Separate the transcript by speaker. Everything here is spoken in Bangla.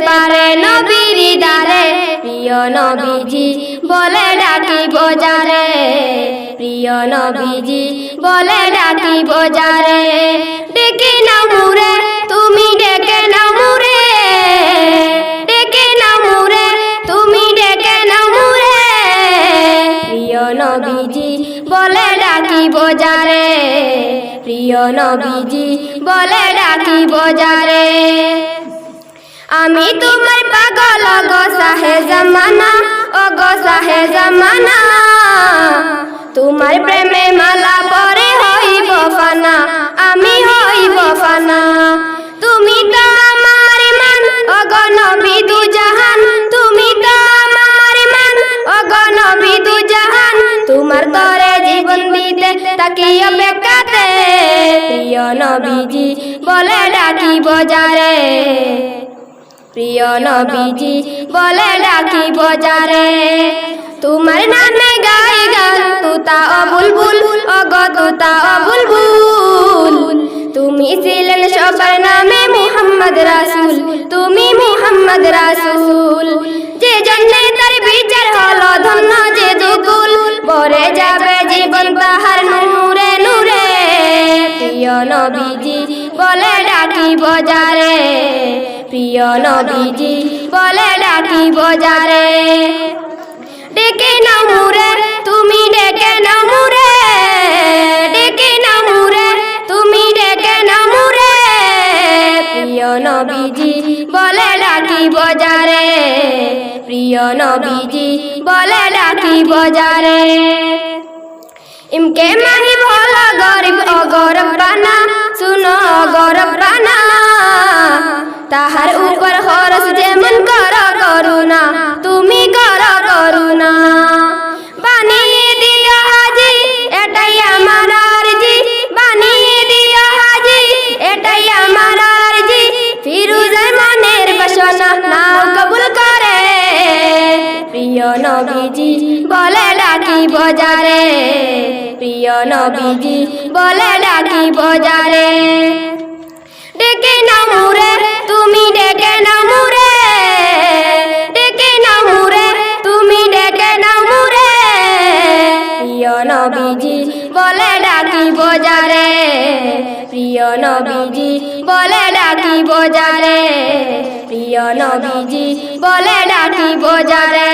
Speaker 1: পারে নবীর দারে প্রিয় নবীজি বলে ডাকি বজারে প্রিয় নবীজি বলে ডাকি বজারে ডেকে নাও মুরে তুমি ডেকে নাও মুরে ডেকে নাও মুরে তুমি ডেকে নাও মুরে প্রিয় নবীজি বলে ডাকি বজারে প্রিয় নবীজি বলে ডাকি বজারে আমি তোমার পাগল গো সাহে জামানা ও গো সাহে জামানা তোমার প্রেমে মালা পরে হইব ফানা আমি হইব ফানা তুমি তো আমার মান ও গো নবী দু জাহান তুমি তো আমার মান ও গো নবী দু জাহান তোমার তরে জীবন দিতে তাকি অপেক্ষাতে প্রিয় নবীজি বলে ডাকি বজারে প্রিয় নবীজি বলে ডাকি বজারে তোমার নামে গাই গান তুতা ও বুলবুল অগ তুতা ও বুলবুল তুমি ছিলেন সবার নামে মুহাম্মদ রাসূল তুমি মুহাম্মদ রাসূল যে জন্যে তার বিচার হলো ধন্য যে দুকুল ভরে যাবে জীবন তাহার নূরে নূরে প্রিয় নবীজি বলে ডাকি বজারে প্রিয় নবীজি, বলে ডাকি বজারে ডেকে নাও মুরে তুমি ডেকে নাও মুরে ডেকে নাও মুরে তুমি ডেকে নাও মুরে প্রিয় নবীজি, বলে ডাকি বজারে প্রিয় নবীজি, বলে ডাকি বজারে ইমকে মাহি ভোলা গরিব অগরব বানা প্রিয় নবীজি বলে ডাকি বজারে। প্রিয় নবীজি বলে ডাকি বজারে। ডেকে নাও মুরে তুমি ডেকে নাও মুরে ডেকে নাও মুরে তুমি ডেকে নাও মুরে প্রিয় নবীজি বলে ডাকি বজারে। প্রিয় নবীজি বলে ডাকি বজারে। প্রিয় নবীজি বলে ডাকি বজারে